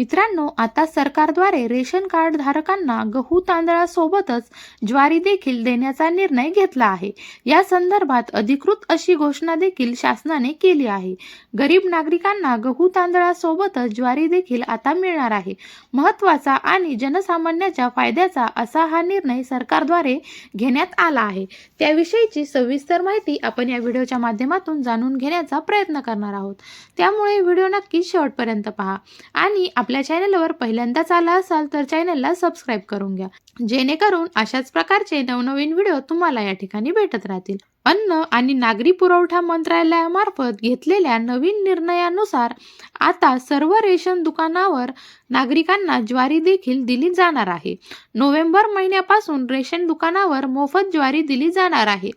मित्रांनो आता सरकारद्वारे रेशन कार्ड धारकांना गहू तांदळासोबतच ज्वारी देखील देण्याचा निर्णय घेतला आहे. या संदर्भात अधिकृत अशी घोषणा देखील शासनाने केली आहे. गरीब नागरिकांना गहू तांदळासोबतच ज्वारी देखील आता मिळणार आहे. महत्त्वाचा आणि जनसामान्याच्या फायद्याचा असा हा निर्णय सरकारद्वारे घेण्यात आला आहे. त्याविषयीची सविस्तर माहिती आपण या व्हिडिओच्या माध्यमातून जाणून घेण्याचा प्रयत्न करणार आहोत. त्यामुळे व्हिडिओ नक्की शेवटपर्यंत पहा. आणि आपल्या चॅनलवर पहिल्यांदाच आला असाल तर चॅनलला सबस्क्राईब करून घ्या. जेणेकरून अशाच प्रकारचे नवनवीन व्हिडिओ तुम्हाला या ठिकाणी भेटत राहतील. अन्न आणि नागरी पुरवठा मंत्रालयामार्फत घेतलेल्या नवीन निर्णयानुसार आता सर्व रेशन दुकानावर नागरिकांना ज्वारी देखील दिली जाणार आहे. नोव्हेंबर महिन्यापासून रेशन दुकानावर मोफत ज्वारी दिली जाणार आहे.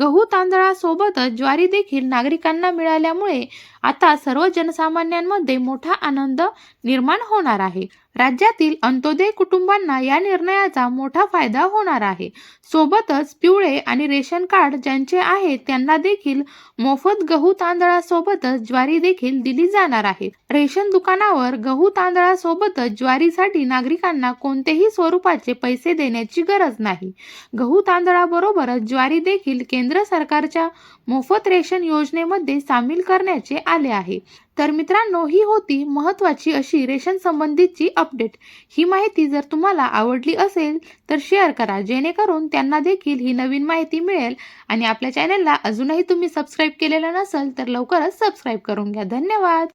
गहू तांदळासोबतच ज्वारी देखील नागरिकांना मिळाल्यामुळे आता सर्व जनसामान्यांमध्ये मोठा आनंद निर्माण होणार आहे. राज्यातील अंत्योदय कुटुंबांना या निर्णयाचा मोठा फायदा होणार आहे. सोबतच पिवळे आणि रेशन कार्ड ज्यांचे आहे त्यांना देखील मोफत गहू तांदळासोबतच ज्वारी देखील दिली जाणार आहे. रेशन दुकानावर गहू तांदळासोबतच ज्वारीसाठी नागरिकांना कोणतेही स्वरूपाचे पैसे देण्याची गरज नाही. गहू तांदळाबरोबरच ज्वारी देखील केंद्र सरकारच्या मोफत रेशन योजनेमध्ये सामील करण्याचे आले आहे. तर मित्रांनो ही होती महत्त्वाची अशी रेशन संबंधीची अपडेट ही माहिती जर तुम्हाला आवडली असेल तर शेअर करा. जेणेकरून त्यांना देखील ही नवीन माहिती मिळेल आणि आपल्या चॅनलला अजूनही तुम्ही सबस्क्राईब केलेलं नसेल तर लवकरच सबस्क्राईब करून घ्या. धन्यवाद!